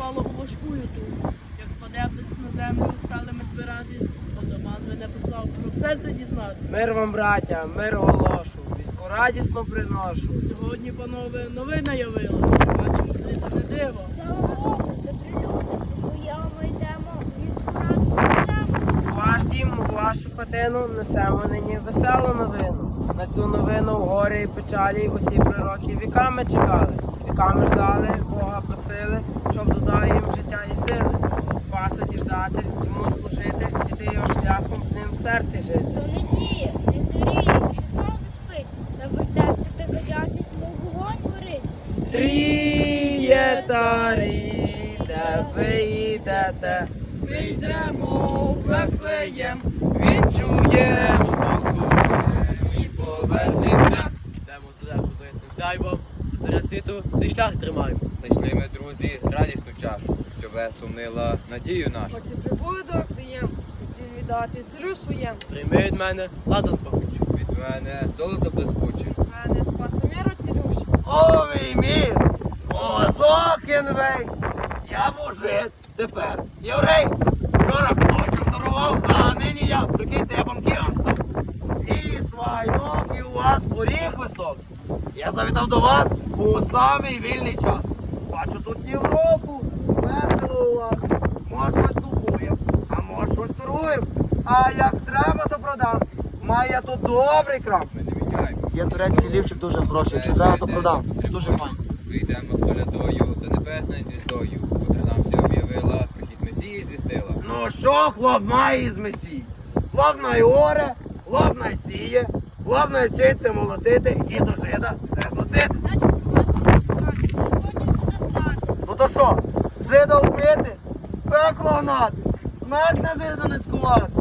у важку юту. Як паде блиск на землю, стали ми збиратись, отаман мене послав про все це дізнатись. Мир вам, браття, мир оголошу, вістку радісно приношу. Сьогодні, панове, новина явилась. Бачимо звідти не диво. Слава Богу, добрі люди, своєму ми йдемо, вістку радість несемо. У ваш дім, у вашу хатину несемо нині веселу новину. На цю новину в горі і печалі усі пророки віками чекали, віками ждали, Бога просили, щоб додав їм життя і сили. Спаса діждати, йому служити, іти його шляхом з ним в серці жити. То не діє, не зоріє, що сонце спить, на вертепі ти годясись, мов вогонь горить. Тріє царі, де ви йдете, Вийдемо в Вифлеєм, відчуємо слуху і повернемося. Йдемо сяйвом, до царя світу цей шлях тримаємо. Знайшли ми, друзі, радісну чашу, що весумнила надію нашу. Оці прибули до Офієм, хотів віддати царю своєму. Прийми від мене ладан пахучу. Від мене золото блискуче. Мене спаси миру цілющу. Овий мір, Озокінвей, я мужик, тепер єврей. Вчора ночем дарував, а нині я, прикиньте, я банкіром став. Вас поріг високий. Я завітав до вас у самий вільний час. Бачу тут Європу, весело у вас. Може щось купуємо, а може щось торгуємо. А як треба, то продам. Має тут добрий крам. Ми не міняємо. Є турецький лівчик дуже хороший, якщо треба, то продам. Дуже файно. Вийдемо з колядою за небесною звіздою, котра нам все об'явила, прихід Месії звістила. Ну що хлоп має із месії? Хлоп най оре, хлоп най сіє, най вчиться молотити і до жида все зносити. Ну то що, жида вбити, пекло гнати, смерть на жида не скувати.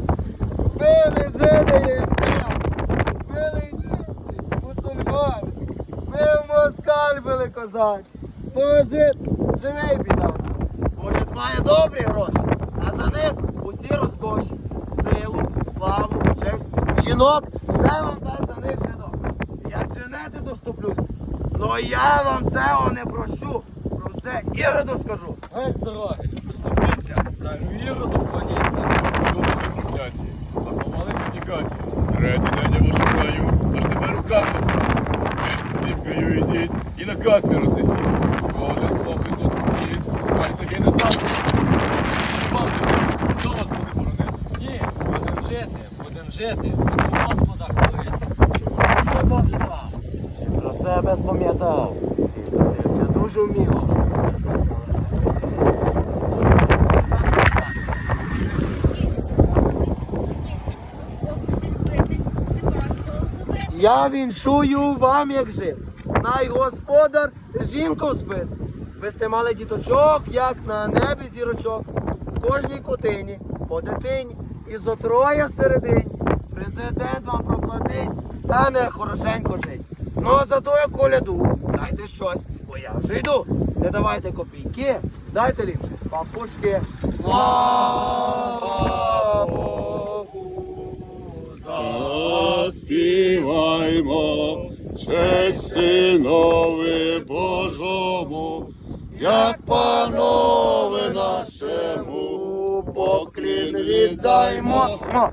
Били жиди, били німці, мусульмани, бив москаль били козак. Мужит, живий біда. Мужит має добрі гроші, а за них усі розкоші. Жінок, все вам дасть за них жидок. Як женете, доступлюся. Но я вам цього не прощу. Про все іроду скажу. Гай з дороги, поступиться, царю Іроду кланяться, Дулися прокляті, заховали тікаті. Третій день я вас шукаю, аж тепер руками справу. Ви ж посіпкою ідіть і наказ мій рознесіть. Кожен хлопець тут вміє, хай загине там. Жити, будемо Господа вам? Чи про себе спам'ятав? І дуже вміло. Я віншую вам, як жит. Най господар жінку спит. Ви сте мали діточок, як на небі зірочок. В кожній котині, по дитині і зо троє всередині. Президент вам проплатить, стане хорошенько жить. Ну а за тою коляду дайте щось, бо я вже йду. Не давайте копійки, дайте ліпше папушки. Слава Богу! Заспіваймо честь синові Божому, як панове нашому, поклін віддаймо. Мо!